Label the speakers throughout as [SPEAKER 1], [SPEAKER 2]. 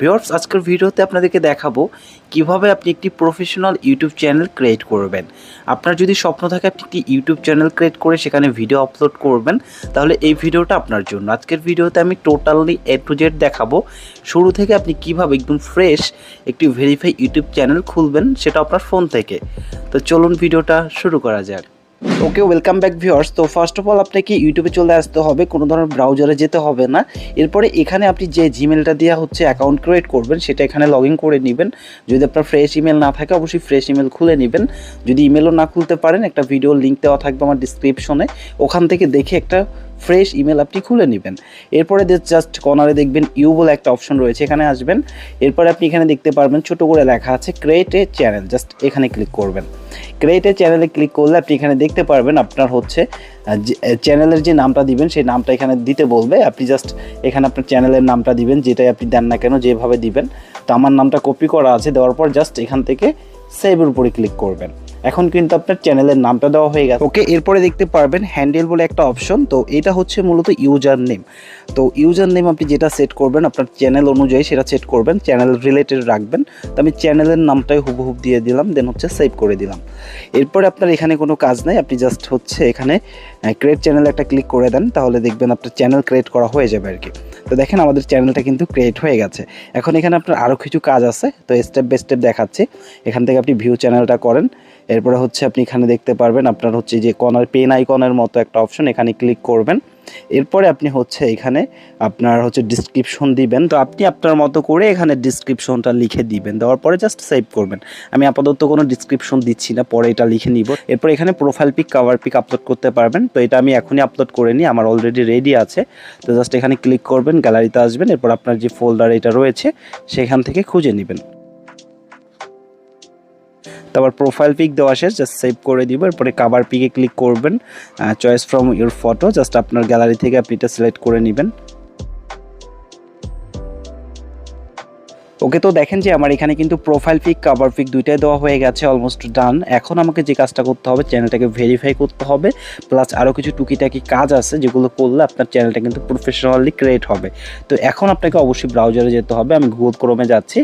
[SPEAKER 1] Viewers, আজকের ভিডিওতে আপনাদেরকে দেখাবো কীভাবে আপনি একটি প্রফেশনাল ইউটিউব চ্যানেল ক্রিয়েট করবেন। আপনার যদি স্বপ্ন থাকে আপনি একটি ইউটিউব চ্যানেল ক্রিয়েট করে সেখানে ভিডিও আপলোড করবেন, তাহলে এই ভিডিওটা আপনার জন্য। আজকের ভিডিওতে আমি টোটালি এ টু জেড দেখাবো। শুরু থেকে আপনি কীভাবে একদম ফ্রেশ একটি ভেরিফাই ইউটিউব চ্যানেল খুলবেন সেটা আপনার ফোন থেকে। তো চলুন ভিডিওটা শুরু করা যাক। ওকে ওয়েলকাম ব্যাক ভিউয়ার্স তো ফার্স্ট অফ অল আপনাকে ইউটিউবে চলে আসতে হবে। কোনো ধরনের ব্রাউজারে যেতে হবে না। এরপরে এখানে আপনি যে জিমেলটা দেওয়া হচ্ছে অ্যাকাউন্ট ক্রিয়েট করবেন, সেটা এখানে লগ ইন করে নেবেন। যদি আপনার ফ্রেশ ইমেল না থাকে, অবশ্যই ফ্রেশ ইমেল খুলে নেবেন। যদি ইমেলও না খুলতে পারেন, একটা ভিডিও লিঙ্ক দেওয়া থাকবে আমার ডিসক্রিপশনে ওখান থেকে দেখে একটা ফ্রেশ ইমেল আপনি খুলে নেবেন। এরপরে জাস্ট কর্নারে দেখবেন ইউ বলে একটা অপশন রয়েছে, এখানে আসবেন। এরপরে আপনি এখানে দেখতে পারবেন, ছোট করে লেখা আছে ক্রিয়েট এ চ্যানেল জাস্ট এখানে ক্লিক করবেন। ক্রিয়েট এ চ্যানেলে ক্লিক করলে আপনি এখানে দেখতে পারবেন আপনার হচ্ছে চ্যানেলের যে নামটা দিবেন, সেই নামটা এখানে দিতে বলবে। আপনি জাস্ট এখানে আপনার চ্যানেলের নামটা দিবেন, যেটাই আপনি দেন না কেন, যেভাবে দিবেন। তো আমার নামটা কপি করা আছে, দেওয়ার পর জাস্ট এখান থেকে সেভের উপরে ক্লিক করবেন। এখন কিন্তু আপনার চ্যানেলের নামটা দেওয়া হয়ে গেছে। ওকে এরপরে দেখতে পারবেন হ্যান্ডেল বলে একটা অপশন তো এটা হচ্ছে মূলত ইউজার নেম তো ইউজার নেম আপনি যেটা সেট করবেন, আপনার চ্যানেল অনুযায়ী সেটা সেট করবেন চ্যানেল রিলেটেড রাখবেন। তো আমি চ্যানেলের নামটাই হুবহুব দিয়ে দিলাম দেন হচ্ছে সেভ করে দিলাম। এরপরে আপনার এখানে কোনো কাজ নাই, আপনি জাস্ট হচ্ছে এখানে ক্রিয়েট চ্যানেল একটা ক্লিক করে দেন, তাহলে দেখবেন আপনার চ্যানেল ক্রিয়েট করা হয়ে যাবে আর কি। তো দেখেন আমাদের চ্যানেলটা কিন্তু ক্রিয়েট হয়ে গেছে। এখন এখানে আপনার আরও কিছু কাজ আছে, তো স্টেপ বাই স্টেপ দেখাচ্ছি। এখান থেকে আপনি ভিউ চ্যানেলটা করেন এরপরে হচ্ছে আপনি এখানে দেখতে পারবেন আপনার হচ্ছে যে কর্নার, পেন আইকনের মতো একটা অপশন, এখানে ক্লিক করবেন। এরপরে আপনি হচ্ছে এখানে আপনার হচ্ছে ডিসক্রিপশন দিবেন। তো আপনি আপনার মতো করে এখানে ডিসক্রিপশনটা লিখে দিবেন। দেওয়ার পরে জাস্ট সেভ করবেন। আমি আপাতত কোনো ডিসক্রিপশন দিচ্ছি না, পরে এটা লিখে নিব। এরপর এখানে profile pic cover pic upload করতে পারবেন। তো এটা আমি এখনই আপলোড করে নিই, আমার অলরেডি রেডি আছে। তো জাস্ট এখানে ক্লিক করবেন গ্যালারিতে আসবেন। এরপর আপনার যে ফোল্ডার এটা রয়েছে, সেখান থেকে খুঁজে নেবেন। তারপর প্রোফাইল পিক দেওয়া শেষ জাস্ট সেভ করে দিব। এরপরে কাভার পিকে ক্লিক করবেন choice from your photo just আপনার গ্যালারি থেকে আপনি এটা সিলেক্ট করে নেবেন। ওকে তো দেখেন যে আমার এখানে কিন্তু প্রোফাইল পিক কাভার পিক দুইটাই দেওয়া হয়ে গেছে অলমোস্ট ডান এখন আমাকে যে কাজটা করতে হবে চ্যানেলটাকে ভেরিফাই করতে হবে প্লাস আরও কিছু টুকিটাকি কাজ আছে যেগুলো করলে আপনার চ্যানেলটা কিন্তু প্রফেশনালি ক্রিয়েট হবে। তো এখন আপনাকে অবশ্যই ব্রাউজারে যেতে হবে, আমি গুগল ক্রোমে যাচ্ছি।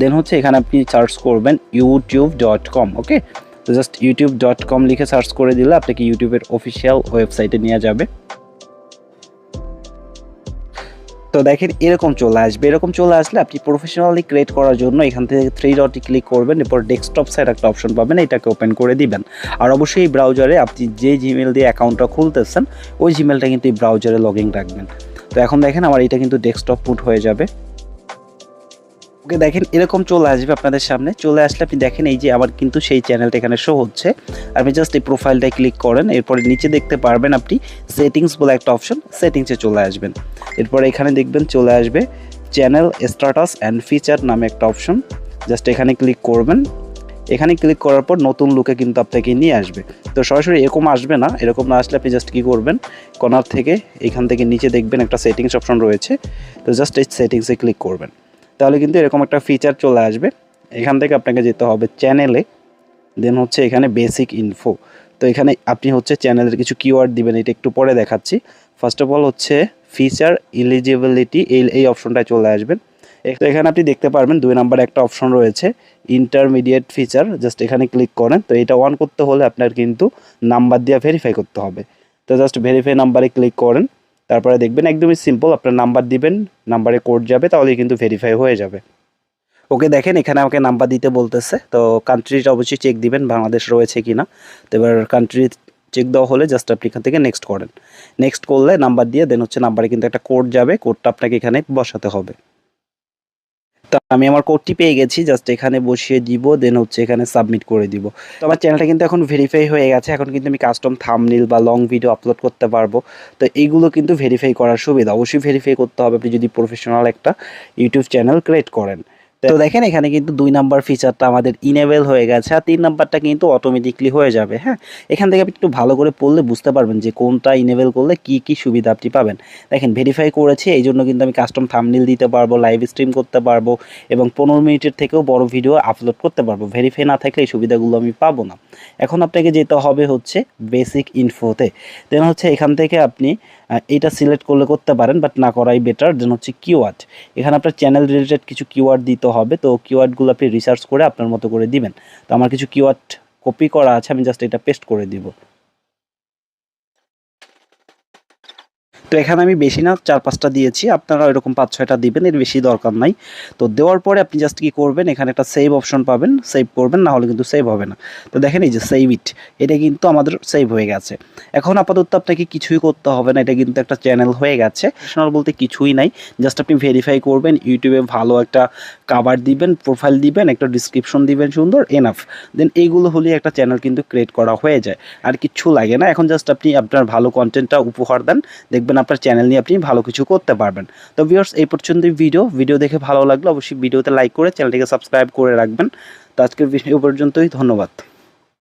[SPEAKER 1] দেন হচ্ছে এখানে আপনি সার্চ করবেন ইউটিউব ডট কম ওকে তো জাস্ট ইউটিউব ডট কম লিখে সার্চ করে দিলে আপনাকে ইউটিউবের অফিসিয়াল ওয়েবসাইটে নিয়ে যাবে। তো দেখেন এরকম চলে আসবে। এরকম চলে আসলে আপনি প্রফেশনালি ক্রিয়েট করার জন্য এখান থেকে থ্রি ডটে ক্লিক করবেন, এরপর ডেস্কটপ সাইড একটা অপশন পাবেন, এটাকে ওপেন করে দিবেন। আর অবশ্যই এই ব্রাউজারে আপনি যে জিমেল দিয়ে অ্যাকাউন্টটা খুলতেছেন, ওই জিমেলটা কিন্তু এই ব্রাউজারে লগ ইন রাখবেন। তো এখন দেখেন আমার এটা কিন্তু ডেস্কটপ পুট হয়ে যাবে। ওকে দেখেন, এরকম চলে আসবে আপনাদের সামনে। চলে আসলে আপনি দেখেন এই যে আমার কিন্তু সেই চ্যানেলটা এখানে শো হচ্ছে। আপনি জাস্ট এই প্রোফাইলটায় ক্লিক করেন, এরপরে নিচে দেখতে পারবেন আপনি সেটিংস বলে একটা অপশন সেটিংসে চলে আসবেন। এরপরে এখানে দেখবেন চলে আসবে চ্যানেল স্ট্যাটাস অ্যান্ড ফিচার নামে একটা অপশন জাস্ট এখানে ক্লিক করবেন। এখানে ক্লিক করার পর নতুন লুকে কিন্তু আপনাকে নিয়ে আসবে। তো সরাসরি এরকম আসবে না, এরকম না আসলে আপনি জাস্ট কী করবেন? কর্নার থেকে এখান থেকে নিচে দেখবেন একটা সেটিংস অপশন রয়েছে। তো জাস্ট এই সেটিংসে ক্লিক করবেন। তাহলে কিন্তু এরকম একটা ফিচার চলে আসবে। এখান থেকে আপনাকে যেতে হবে চ্যানেলে দেন হচ্ছে এখানে বেসিক ইনফো তো এখানে আপনি হচ্ছে চ্যানেলের কিছু কিওয়ার্ড দিবেন, এটা একটু পরে দেখাচ্ছি। ফার্স্ট অফ অল হচ্ছে ফিচার ইলিজিবিলিটি এই এই অপশনটায় চলে আসবেন। তো এখানে আপনি দেখতে পারবেন দুই নাম্বার একটা অপশন রয়েছে ইন্টারমিডিয়েট ফিচার জাস্ট এখানে ক্লিক করেন। তো এটা অন করতে হলে আপনার কিন্তু নাম্বার দিয়ে ভেরিফাই করতে হবে। তো জাস্ট ভেরিফাই নাম্বারে ক্লিক করেন। তারপরে দেখবেন একদমই সিম্পল আপনার নাম্বার দিবেন নাম্বারে কোড যাবে তাহলে কিন্তু ভেরিফাই হয়ে যাবে। ওকে, দেখেন এখানে আমাকে নাম্বার দিতে বলতেছে, তো কান্ট্রিটা অবশ্যই চেক দিবেন, বাংলাদেশ রয়েছে কি না তো এবার কান্ট্রি চেক দেওয়া হলে জাস্ট আপনি এখান থেকে নেক্সট করেন। নেক্সট করলে নাম্বার দিয়ে দেন হচ্ছে নাম্বারে কিন্তু একটা কোড যাবে কোডটা আপনাকে এখানে বসাতে হবে। তো আমি আমার কোডটি পেয়ে গেছি জাস্ট এখানে বসিয়ে দিব দেন হচ্ছে এখানে সাবমিট করে দিব। তো আমার চ্যানেলটা কিন্তু এখন ভেরিফাই হয়ে গেছে, এখন কিন্তু আমি কাস্টম থামনিল বা লং ভিডিও আপলোড করতে পারব। তো এইগুলো কিন্তু ভেরিফাই করার সুবিধা, অবশ্যই ভেরিফাই করতে হবে আপনি যদি প্রফেশনাল একটা ইউটিউব চ্যানেল ক্রিয়েট করেন। তো দেখেন এখানে কিন্তু দুই নাম্বার ফিচারটা আমাদের ইনেবল হয়ে গেছে আর তিন নাম্বারটা কিন্তু অটোমেটিকলি হয়ে যাবে হ্যাঁ? এখান থেকে আপনি একটু ভালো করে পড়লে বুঝতে পারবেন যে কোনটা ইনেবল করলে কি কি সুবিধা আপনি পাবেন। দেখেন ভেরিফাই করেছি এই জন্য কিন্তু আমি কাস্টম থামনিল দিতে পারব লাইভ স্ট্রিম করতে পারব এবং পনেরো মিনিটের থেকেও বড় ভিডিও আপলোড করতে পারব। ভেরিফাই না থাকলে এই সুবিধাগুলো আমি পাবো না। এখন আপনাকে যেতে হবে হচ্ছে বেসিক ইনফোতে দেন হচ্ছে এখান থেকে আপনি এটা সিলেক্ট করলে করতে পারেন বাট না করাই বেটার দেন হচ্ছে কিওয়ার্ড এখানে আপনার চ্যানেল রিলেটেড কিছু কিওয়ার্ড দিতে হবে, তো কিওয়ার্ডগুলো আপনি রিসার্চ করে আপনার মতো করে দিবেন। তো আমার কিছু কিওয়ার্ড কপি করা আছে, আমি জাস্ট এটা পেস্ট করে দিব। তো এখানে আমি বেশি না, চার পাঁচটা দিয়েছি। আপনারা এরকম পাঁচ ছয়টা দিবেন, এর বেশি দরকার নাই। তো দেওয়ার পরে আপনি জাস্ট কি করবেন, এখানে একটা সেভ অপশন পাবেন। সেভ করবেন, না হলে কিন্তু সেভ হবে না। তো দেখেন এই যে সেভ ইট এটা কিন্তু আমাদের সেভ হয়ে গেছে। এখন আপাতত আপনাকে কিছুই করতে হবে না, এটা কিন্তু একটা চ্যানেল হয়ে গেছে। প্রফেশনাল বলতে কিছুই নাই। জাস্ট আপনি ভেরিফাই করবেন ইউটিউবে ভালো একটা কাভার দিবেন প্রোফাইল দিবেন, একটা ডিসক্রিপশন দিবেন সুন্দর এনাফ দেন এইগুলো হলেই একটা চ্যানেল কিন্তু ক্রিয়েট করা হয়ে যায়। আর কিচ্ছু লাগে না। এখন জাস্ট আপনি আপনার ভালো কন্টেন্টটা উপহার দেন, দেখবেন আপনার চ্যানেল নিয়ে আপনি ভালো কিছু করতে পারবেন। তো ভিওর্স এই পর্যন্ত ভিডিও ভিডিও দেখে ভালো লাগল অবশ্যই ভিডিওতে লাইক করে চ্যানেলটিকে সাবস্ক্রাইব করে রাখবেন। তো আজকের ভিডিও পর্যন্তই, ধন্যবাদ।